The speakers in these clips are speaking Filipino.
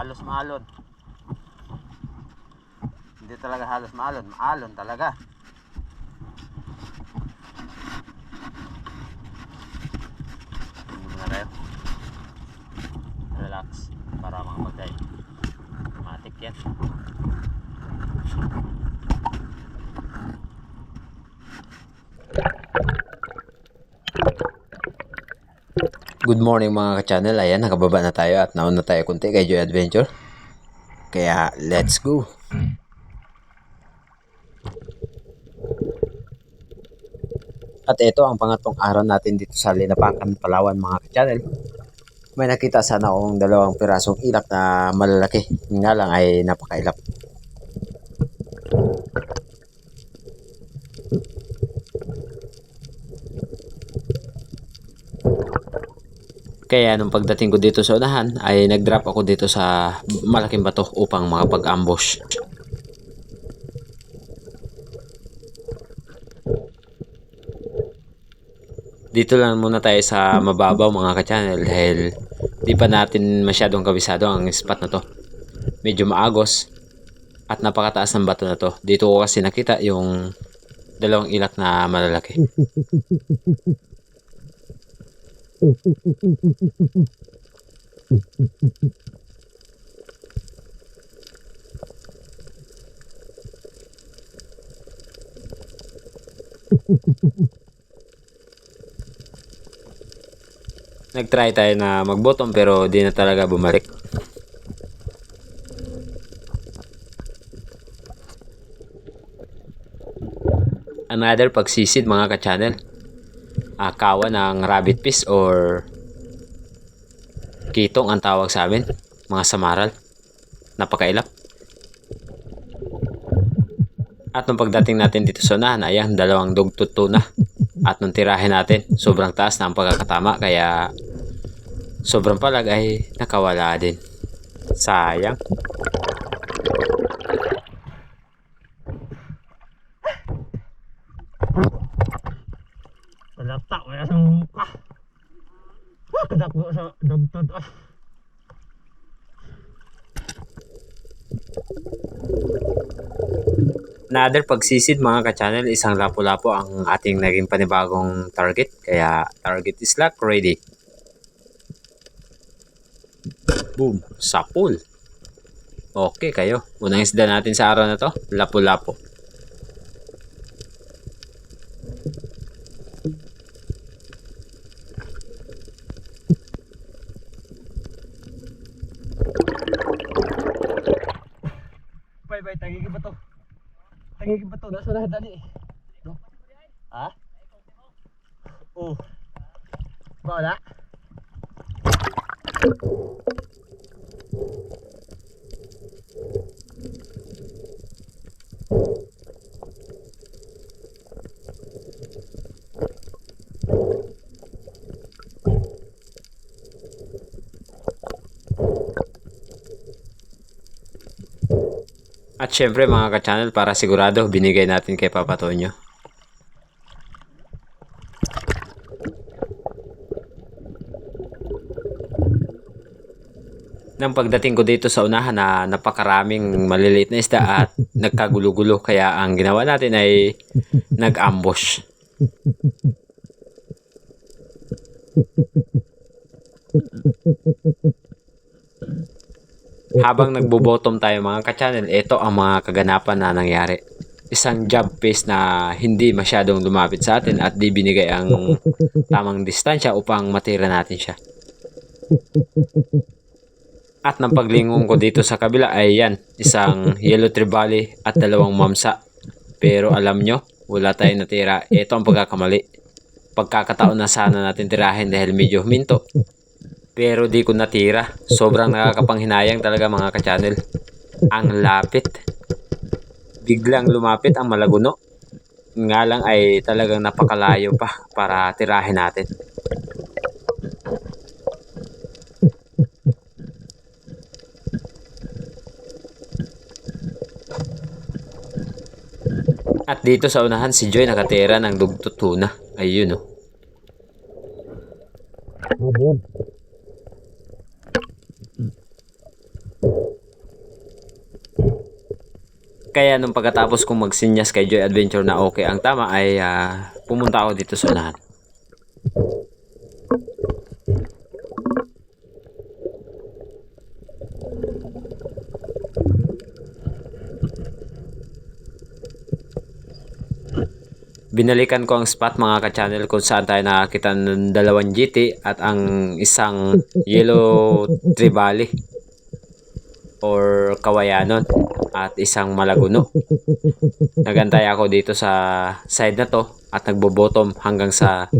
halos maalon. Hindi talaga halos maalon, maalon talaga. Hindi muna tayo. Relax para makapagay. Matik yan. Good morning mga ka-channel. Ayan, nakababa na tayo at nauna tayo kunti kay Joy Adventure. Kaya, let's go. At ito ang pangatlong araw natin dito sa Linapakan, Palawan mga ka-channel. May nakita sana akong dalawang pirasong ilak na malalaki. Nga lang ay napakailap. Kaya nung pagdating ko dito sa unahan ay nag-drop ako dito sa malaking bato upang makapag-ambush. Dito lang muna tayo sa mababaw mga ka-channel dahil di pa natin masyadong kabisado ang spot na to. Medyo maagos at napakataas ng bato na to. Dito ko kasi nakita yung dalawang ilak na malalaki. Nag-try tayo na mag-bottom pero di na talaga bumalik. Another pagsisid mga ka-channel. Akawa ng rabbit fish or kitong ang tawag sa amin. Mga samaral. Napakailap. At nung pagdating natin dito sa unahan, ayan, dalawang dugtut tuna. At nung tirahin natin, sobrang taas na ang pagkakatama. Kaya sobrang palag ay nakawala din. Sayang. Talata, wala sa muka. Ah, kadako sa dagtad. Ah. Another pagsisid mga ka-channel, isang lapo-lapo ang ating naging panibagong target. Kaya target is lock, ready. Boom, sapul. Okay kayo. Unang isda natin sa araw na to, lapo-lapo. Bay, bay, tagigi ba to? Tagigi ba to? Nasa na dali eh. No? Ha? Oh. Wala? At syempre mga ka-channel, para sigurado, binigay natin kay Papa Tonyo. Nang pagdating ko dito sa unahan na napakaraming maliliit na isda at nagkagulo-gulo kaya ang ginawa natin ay nag-ambush. Habang nagbo-bottom tayo mga ka-channel, ito ang mga kaganapan na nangyari. Isang job pace na hindi masyadong lumapit sa atin at di binigay ang tamang distansya upang matira natin siya. At nang paglingon ko dito sa kabila ay yan, isang yellow tribali at dalawang mamsa. Pero alam nyo, wala tayong natira. Ito ang pagkakamali. Pagkakataon na sana natin tirahin dahil medyo huminto. Pero di ko natira. Sobrang nakakapanghinayang talaga mga ka-channel. Ang lapit. Biglang lumapit ang malaguno. Nga lang ay talagang napakalayo pa para tirahin natin. At dito sa unahan si Joy nakatira ng dugtut tuna. Ayun oh. Kaya nung pagkatapos kong magsinyas kay Joy Adventure na okay ang tama ay ah, pumunta ako dito sa unahan. Binalikan ko ang spot mga ka-channel kung saan tayo nakakita ng dalawang GT at ang isang yellow tribali or kawayanon at isang malaguno. Nagantay ako dito sa side na to at nagbo-bottom hanggang sa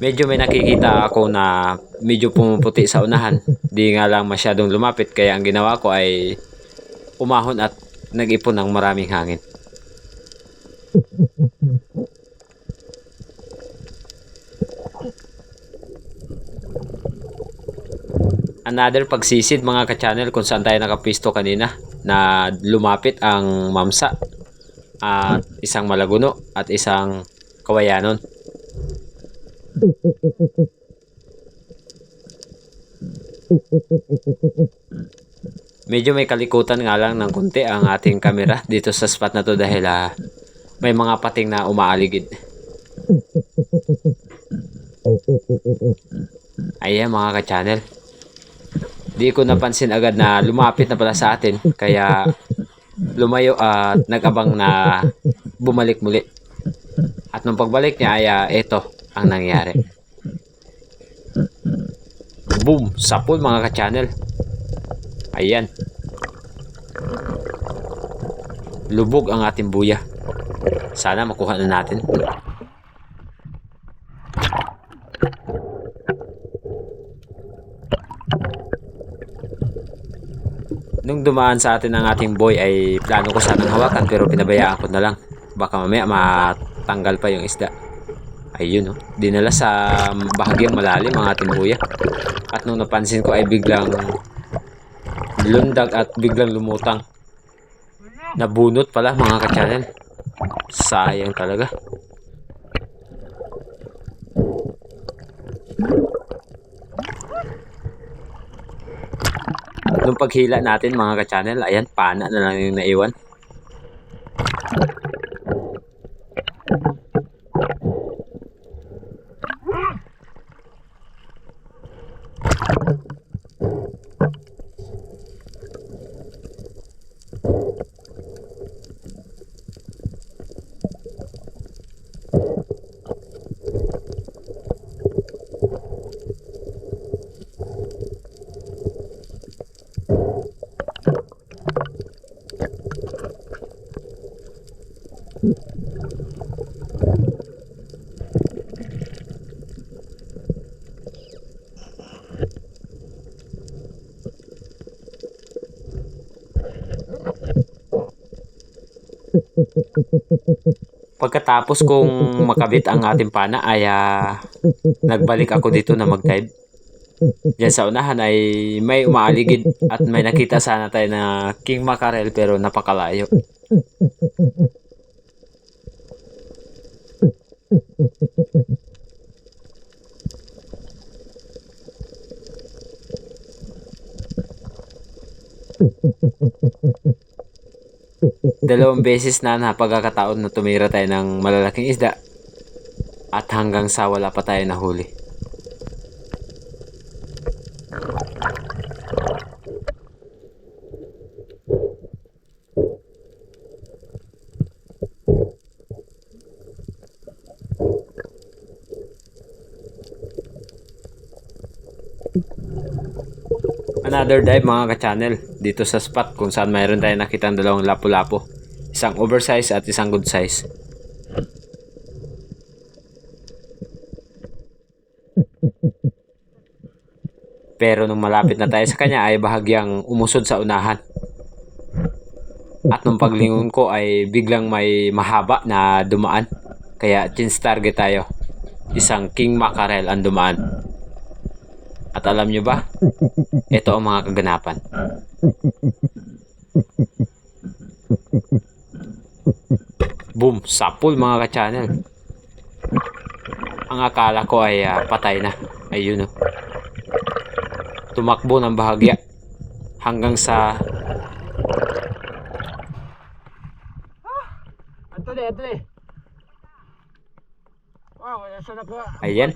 medyo may nakikita ako na medyo pumuputi sa unahan. Di nga lang masyadong lumapit kaya ang ginawa ko ay umahon at nag-ipon ng maraming hangin. Another pagsisid mga ka-channel kung saan tayo nakapisto kanina na lumapit ang mamsa at isang malaguno at isang kawayanon. Medyo may kalikutan nga lang ng konti ang ating kamera dito sa spot na to dahil ah, may mga pating na umaaligid. Ayan mga ka-channel. Di ko napansin agad na lumapit na pala sa atin kaya lumayo at nagabang na bumalik muli. At nung pagbalik niya ay ah, ito ang nangyari. Boom! Sapol mga ka-channel. Ayan. Lubog ang ating buya. Sana makuha na natin. Nung dumaan sa atin ang ating boy ay plano ko sanang hawakan pero pinabayaan ko na lang. Baka mamaya matanggal pa yung isda. Ayun oh. Dinala sa bahagyang malalim ang ating buya. At nung napansin ko ay biglang lundag at biglang lumutang. Nabunot pala mga ka-channel. Sayang talaga. Nung paghila natin mga ka-channel, ayan, pana na lang yung naiwan. Pagkatapos kong makabit ang ating pana ay ah, nagbalik ako dito na mag-dive. Diyan sa unahan ay may umaaligid at may nakita sana tayo na king mackerel pero napakalayo. Dalawang beses na napagkakataon na tumira tayo ng malalaking isda at hanggang sa wala pa tayo nahuli. Another dive mga ka-channel dito sa spot kung saan mayroon tayo nakita dalawang lapu-lapo. Isang oversize at isang good size. Pero nung malapit na tayo sa kanya ay bahagyang umusod sa unahan. At nung paglingon ko ay biglang may mahaba na dumaan. Kaya chins target tayo. Isang king mackerel ang dumaan. At alam nyo ba? Ito ang mga kaganapan. Boom! Sapul mga ka-channel. Ang akala ko ay ah, patay na. Ayun oh. Tumakbo ng bahagya hanggang sa na ko. Ayan.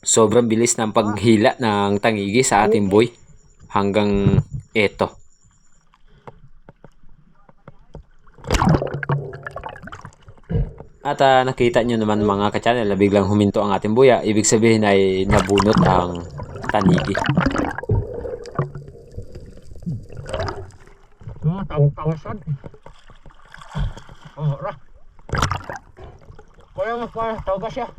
Sobrang bilis ng paghila ng tangigi sa ating boy hanggang eto. At ah, nakita nyo naman mga ka-channel na biglang huminto ang ating buya. Ibig sabihin ay nabunot ang tanigi. Oh, tawag tawasan. Oh, ra. Kaya mo pa, tawag siya. Ah,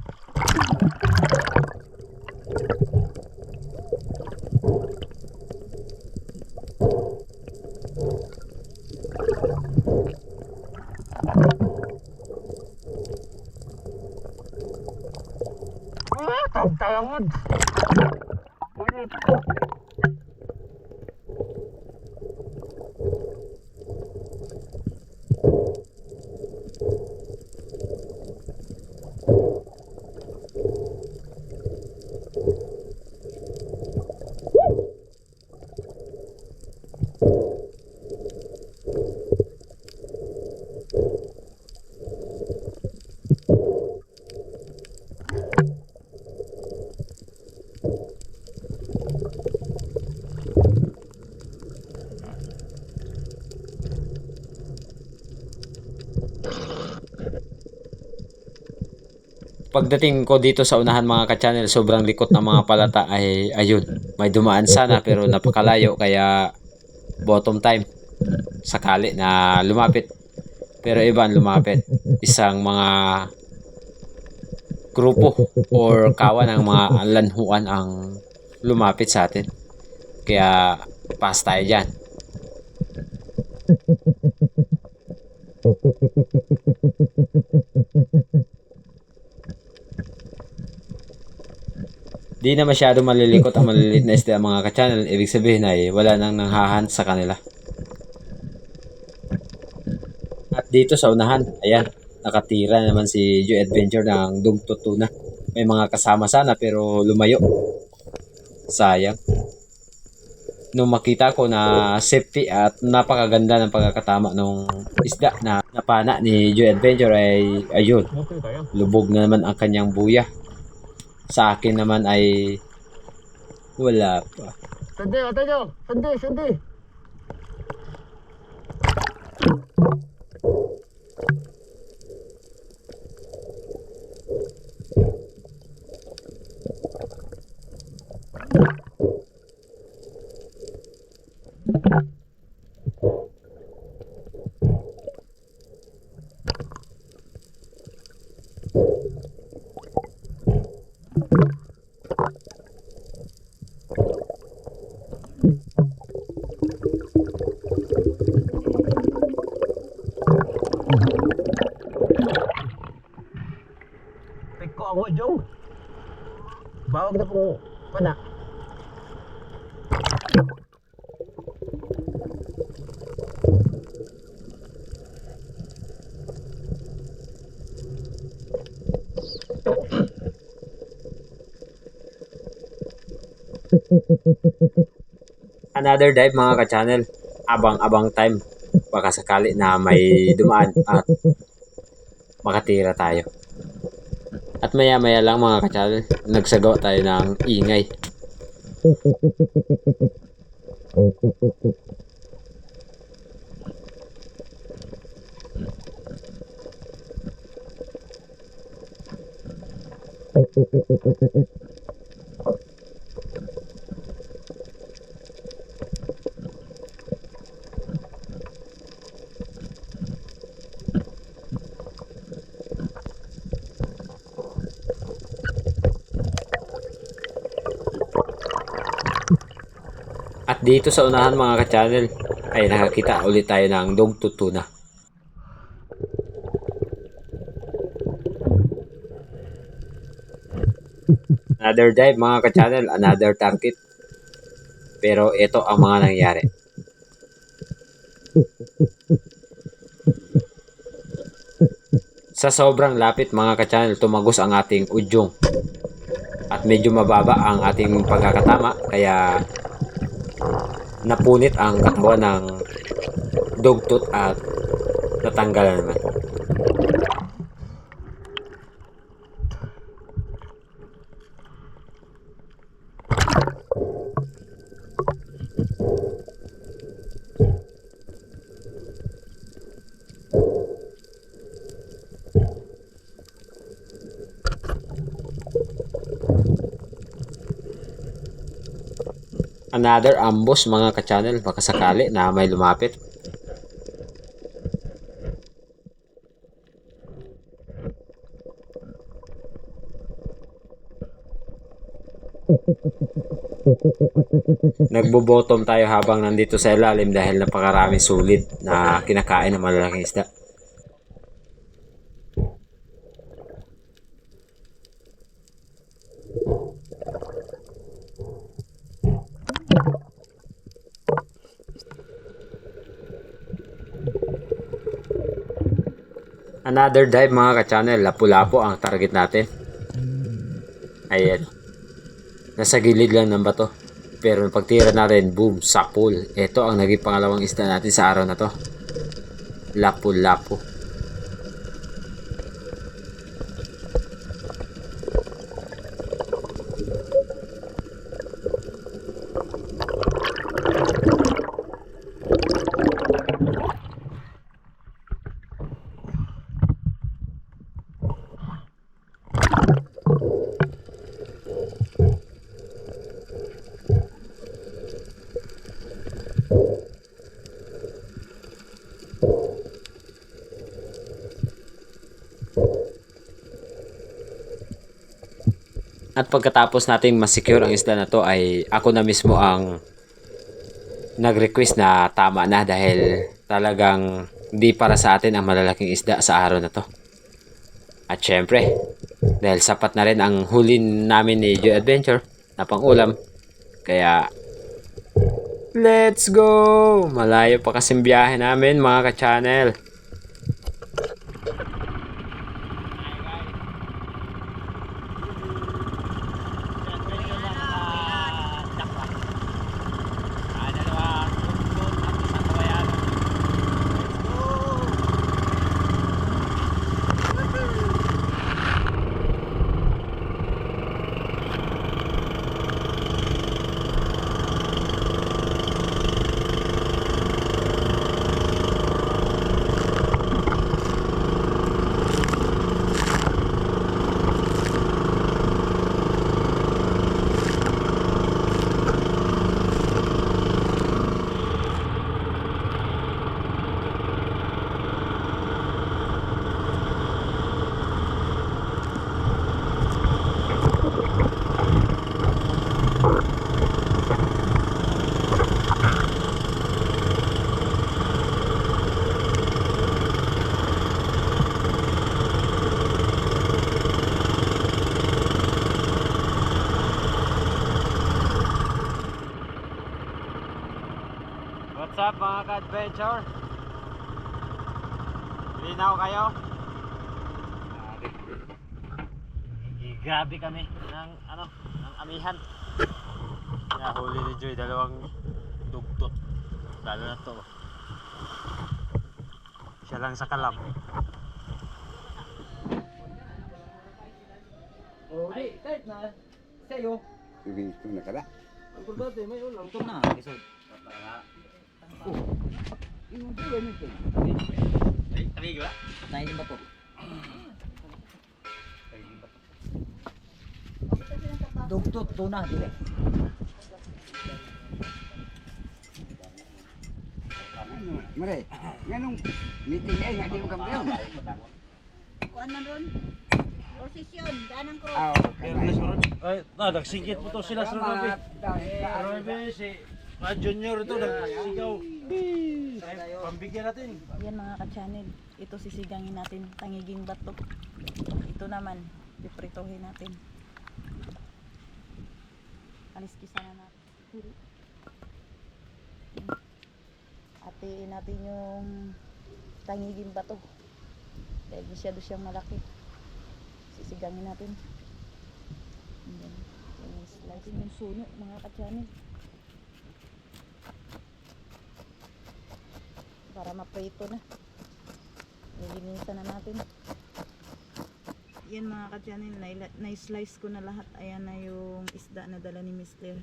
tawag tawag. Ulit ko. Pagdating ko dito sa unahan mga ka-channel, sobrang likot ng mga palata ay ayun. May dumaan sana pero napakalayo kaya bottom time. Sakali na lumapit. Pero iba ang lumapit. Isang mga grupo or kawan ng mga lanhuan ang lumapit sa atin. Kaya pass tayo dyan. Di na masyado malilikot ang maliliit na isda mga ka-channel. Ibig sabihin ay wala nang nanghahunt sa kanila. At dito sa unahan, ayan, nakatira naman si Joe Adventure ng dugto tuna. May mga kasama sana pero lumayo. Sayang. Nung makita ko na safety at napakaganda ng pagkakatama ng isda na napana ni Joe Adventure ay ayun, lubog na naman ang kanyang buya. Sa akin naman ay wala pa. Sandi, Antonio. Sandi, sandi. Piko ako, Jong. Bawag na po pana. Another dive mga ka-channel. Abang-abang time. Baka sakali na may dumaan at makatira tayo. At maya-maya lang mga ka-channel, nagsagawa tayo ng ingay. At dito sa unahan mga ka-channel, ay nakakita ulit tayo ng dog tutuna. Another dive mga ka-channel, another target. Pero ito ang mga nangyari. Sa sobrang lapit mga ka-channel, tumagos ang ating udyong. At medyo mababa ang ating pagkakatama kaya napunit ang katawan ng dugtot at natanggal na naman. Another ambos mga ka-channel baka sakali na may lumapit. Nagbo-bottom tayo habang nandito sa ilalim dahil napakaraming sulit na kinakain ng malalaking isda. Another dive mga ka-channel, lapu-lapo ang target natin. Ayan. Nasa gilid lang ng bato. Pero pagtira natin, boom, sapul. Ito ang naging pangalawang isda natin sa araw na to. Lapu-lapo. At pagkatapos nating masecure ang isda na to ay ako na mismo ang nag-request na tama na dahil talagang hindi para sa atin ang malalaking isda sa araw na to. At syempre, dahil sapat na rin ang huli namin ni Joy Adventure na pang ulam. Kaya, let's go! Malayo pa kasing biyahe namin mga ka-channel. Ka-adventure? Linaw kayo? Grabe kami ng ano, ng amihan. Nahuli ni Joy dalawang dugtot. Lalo na to. Siya lang sa kalam. Oh, di, kahit na. Sa'yo. Ibig ko na kada. Ang dati, may ulam. Ito na. Isod. Yung tuloy nito. Ay, tagi ba? Tayo ba to? Dugtot tuna dili. Ano, mare, nganong meeting ay nga di mo kampiyon. Kuan na ron? Posisyon, danang ko. Kanay. Ay, ah, nagsingkit po to sila sa Robe. Robe, si mga junior ito, nagsigaw. Ay, pambigyan natin. Yan mga ka-channel. Ito sisigangin natin, tangiging bato. Ito naman, pipritohin natin. Aliskisa na natin. Hatiin natin yung tangiging bato. Dahil masyado siyang malaki. Sisigangin natin. Ayan. Yung slice yung suno, mga katyanin. Para maprito na. Lilinisan na natin. Yan mga katyanin, na-slice ko na lahat. Ayan na yung isda na dala ni Claire.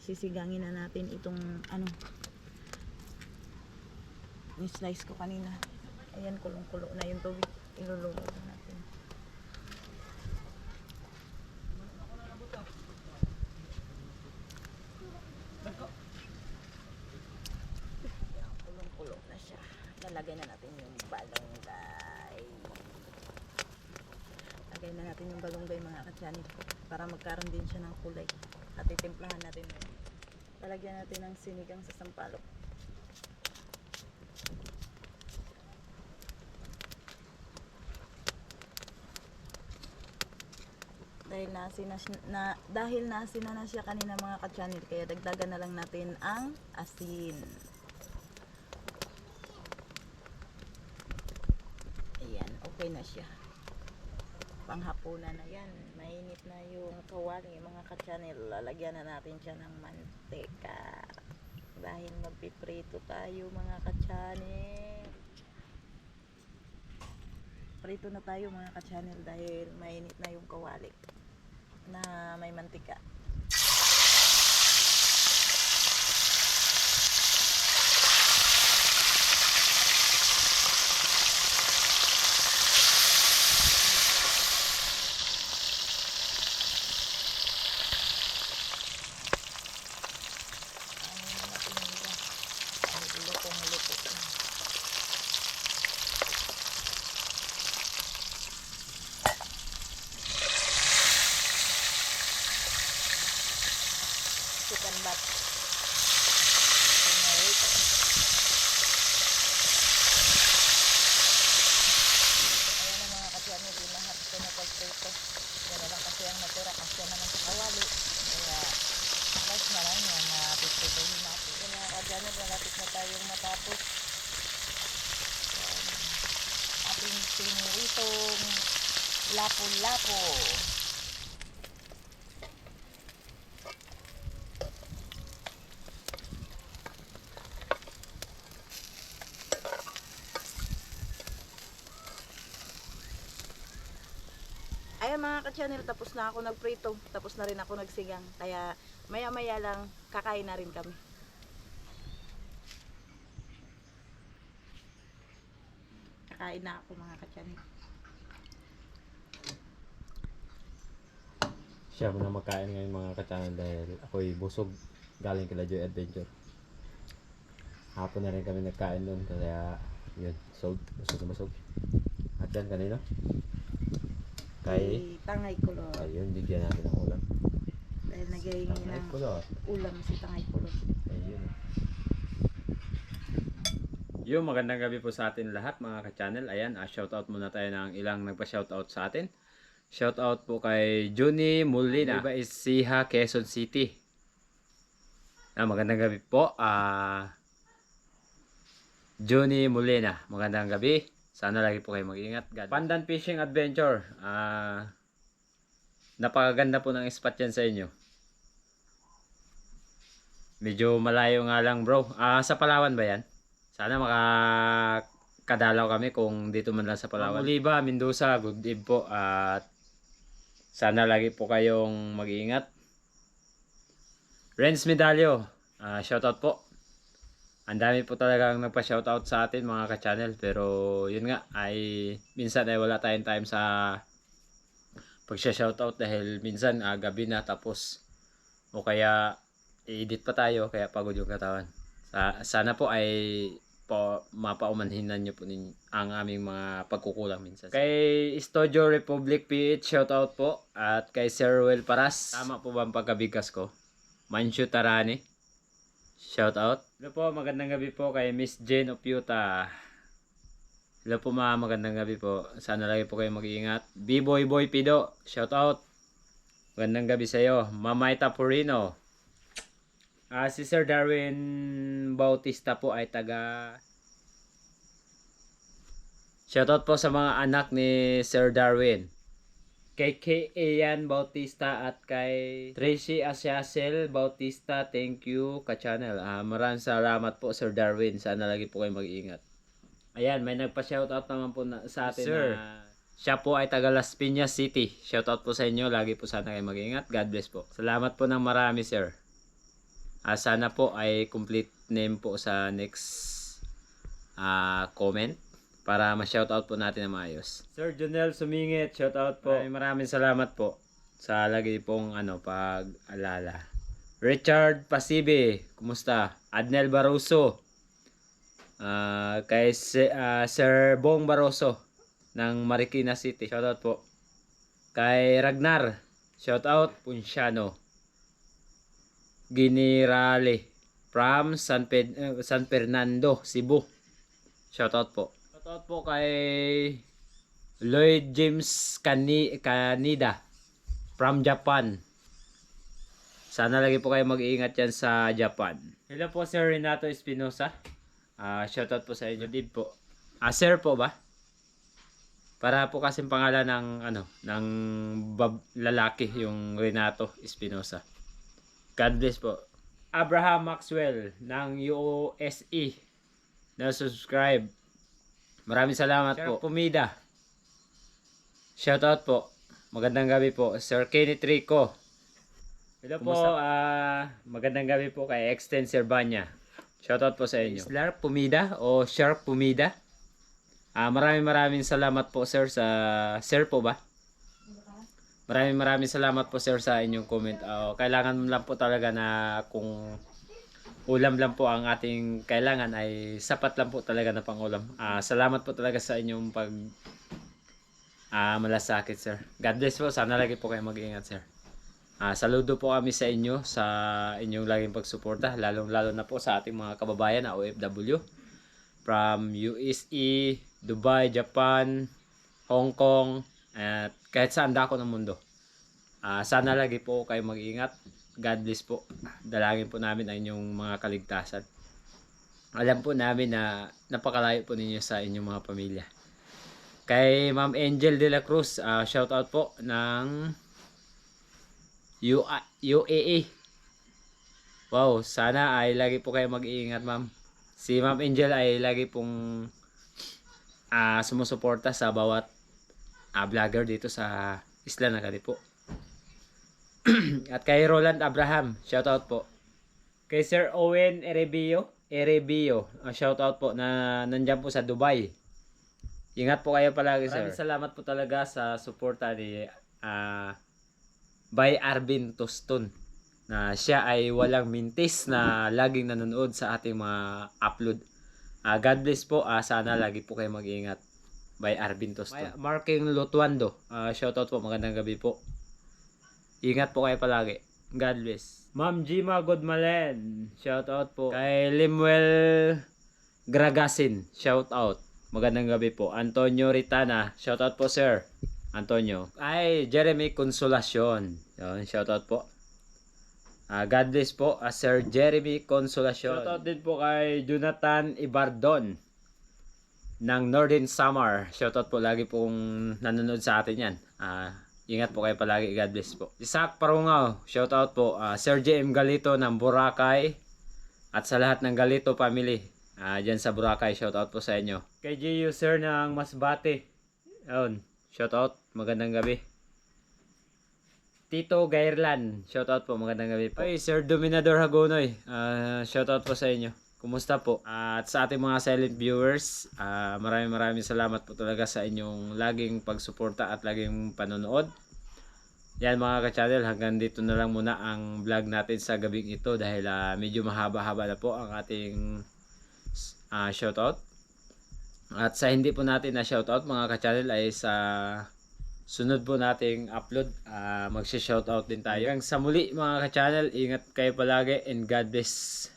Sisigangin na natin itong ano. Ni-slice ko kanina. Ayan, kulong-kulo na yung tubig. Iluluto na natin. Ayan, kulong-kulo na siya. Lalagay na natin yung balonggay. Lagay na natin yung balonggay mga katsyanit para magkaroon din siya ng kulay. At itimplahan natin. Lalagyan natin ng sinigang sa sampalok. dahil nasi na, na dahil nasi na na siya kanina mga ka-channel kaya dagdagan na lang natin ang asin ayan okay na siya panghapunan na yan. Mainit na yung kawali mga ka-channel lalagyan na natin siya ng mantika. Dahil magpiprito tayo mga ka-channel. Prito na tayo mga ka-channel dahil mainit na yung kawali na may mantika. Ano na natin nila? Ay, lutong-luto. chicken bat. Generate. Ayan na mga katiyan din lahat ko na pagprito. Yan na lang kasi ang natira kasi naman sa kawali. Kaya last na lang yan na pipritohin natin. Yan mga katiyan malapit na tayong matapos. Yan. Ating piniritong lapo-lapo. Ayan mga ka-channel, tapos na ako nagprito. Tapos na rin ako nagsigang. Kaya maya-maya lang kakain na rin kami. Kakain na ako mga ka-channel. Siya na magkain ngayon mga kachanel dahil ako'y busog galing kila Joy Adventure. Hapon na rin kami nagkain doon kaya yun, busog, busog na busog. At yan kanino? Kay, Tangay Kulot. ayun, bigyan natin ng ulam. Dahil naging Ay, ng kulot. ulam si Tangay Kulot. Ayun. Yung magandang gabi po sa atin lahat mga ka-channel. Ayan, ah, shoutout muna tayo ng ilang nagpa-shoutout sa atin. Shoutout po kay Juni Molina. Iba is Siha, Quezon City. Ah, magandang gabi po. Ah, Juni Molina. Magandang gabi. Sana lagi po kayo mag-ingat. God. Pandan Fishing Adventure. Ah, napakaganda po ng spot yan sa inyo. Medyo malayo nga lang bro. Ah, sa Palawan ba yan? Sana makakadalaw kami kung dito man lang sa Palawan. Oliva, Mendoza, good eve po. At sana lagi po kayong mag-iingat. Renz Medalyo, ah, shoutout po. Ang dami po talagang nagpa-shoutout sa atin mga ka-channel. Pero yun nga, ay minsan ay wala tayong time sa pag-shoutout dahil minsan ah, gabi na tapos o kaya i-edit pa tayo kaya pagod yung katawan. Sa, sana po ay po, mapaumanhinan nyo po nin, ang aming mga pagkukulang minsan. Kay Studio Republic PH, shoutout po. At kay Sir Will Paras. Tama po ba ang pagkabigas ko? Manchu Tarani. Shoutout. Hello po, magandang gabi po kay Miss Jane Opiuta. Hello po mga magandang gabi po. Sana lagi po kayo mag-iingat. B-Boy Boy Pido, shoutout. Magandang gabi sa iyo. Mamay Tapurino. Ah, si Sir Darwin Bautista po ay taga Shoutout po sa mga anak ni Sir Darwin. Kay K. Ian Bautista at kay Tracy Asiasel Bautista, thank you ka-channel. Ah, maraming salamat po Sir Darwin. Sana lagi po kayo mag-iingat. Ayan, may nagpa-shoutout naman po na, sa atin Sir. na siya po ay taga Las Piñas City. Shoutout po sa inyo. Lagi po sana kayo mag-iingat. God bless po. Salamat po ng marami, sir. Ah, sana po ay complete name po sa next ah, comment para ma-shoutout po natin na maayos. Sir Jonel Sumingit, shoutout po. Maraming maraming salamat po sa lagi pong ano pag-alala. Richard Pasibe, kumusta? Adnel Baroso. Ah, kay Si- ah, Sir Bong Baroso ng Marikina City. Shoutout po. Kay Ragnar, shoutout Punsiano. Ginirale from San, Ped- eh, San Fernando, Cebu. Shoutout po. Shoutout po kay Lloyd James Cani Canida from Japan. Sana lagi po kayo mag-iingat yan sa Japan. Hello po Sir Renato Espinosa. Ah, shoutout po sa inyo din po. Ah, sir po ba? Para po kasing pangalan ng ano, ng bab- lalaki yung Renato Espinosa. God bless po. Abraham Maxwell ng UOSE na subscribe. Maraming salamat po. Pumida. Shoutout po. Magandang gabi po. Sir Kenneth Rico. Hello po. ah magandang gabi po kay Extend Serbanya. Shoutout po sa inyo. Islar Pumida o Sharp Pumida. Ah, maraming maraming salamat po sir sa sir po ba? Maraming maraming salamat po sir sa inyong comment. Ah, kailangan lang po talaga na kung ulam lang po ang ating kailangan ay sapat lang po talaga na pangulam. Ah, salamat po talaga sa inyong pag ah, malasakit sir. God bless po. Sana lagi po kayo mag-iingat sir. Ah, saludo po kami sa inyo sa inyong laging pagsuporta, lalong-lalo na po sa ating mga kababayan na OFW from USE, Dubai, Japan, Hong Kong, at kahit saan dako ng mundo. Ah, sana lagi po kayo mag-ingat. God bless po. Dalangin po namin ang inyong mga kaligtasan. Alam po namin na napakalayo po ninyo sa inyong mga pamilya. Kay Ma'am Angel de la Cruz, ah, shout out po ng U- UAE. Wow, sana ay lagi po kayo mag-iingat, ma'am. Si Ma'am Angel ay lagi pong ah sumusuporta sa bawat ah, vlogger dito sa Isla ng Kalipo. At kay Roland Abraham, shoutout po. Kay Sir Owen Erebio, Erebio, ah, shoutout po na nandyan po sa Dubai. Ingat po kayo palagi, sir. Maraming salamat po talaga sa suporta ni ah by Arvin Toston na siya ay walang mintis na laging nanonood sa ating mga upload. Ah, God bless po. Ah, sana lagi po kayo mag-ingat. By Arvin Toston. Marking Lotuando. Ah, shoutout po. Magandang gabi po. Ingat po kayo palagi. God bless. Ma'am Jima Godmalen. Shoutout po. Kay Limuel Gragasin. Shoutout. Magandang gabi po. Antonio Ritana. Shoutout po sir. Antonio. Ay, Jeremy Consolacion. Yun, shoutout po. Ah, God bless po, ah, Sir Jeremy Consolacion. Shoutout din po kay Jonathan Ibardon ng Northern Summer. Shoutout po lagi pong nanonood sa atin yan. Ah, ingat po kayo palagi. God bless po. Isaac Parungaw. Shoutout po. Ah, Sir JM Galito ng Boracay. At sa lahat ng Galito family. Ah, dyan sa Boracay. Shoutout po sa inyo. Kay GU Sir ng Masbate. Ayun. Shoutout. Magandang gabi. Tito Gairlan. Shoutout po. Magandang gabi po. Ay, Sir Dominador Hagonoy. Uh, shoutout po sa inyo. Kumusta po? at sa ating mga silent viewers, ah, maraming maraming salamat po talaga sa inyong laging pagsuporta at laging panonood. Yan mga ka-channel, hanggang dito na lang muna ang vlog natin sa gabing ito dahil ah, medyo mahaba-haba na po ang ating ah, shoutout. At sa hindi po natin na shoutout mga ka-channel ay sa sunod po nating upload, uh, magsha-shoutout din tayo. Hanggang sa muli mga ka-channel, ingat kayo palagi and God bless.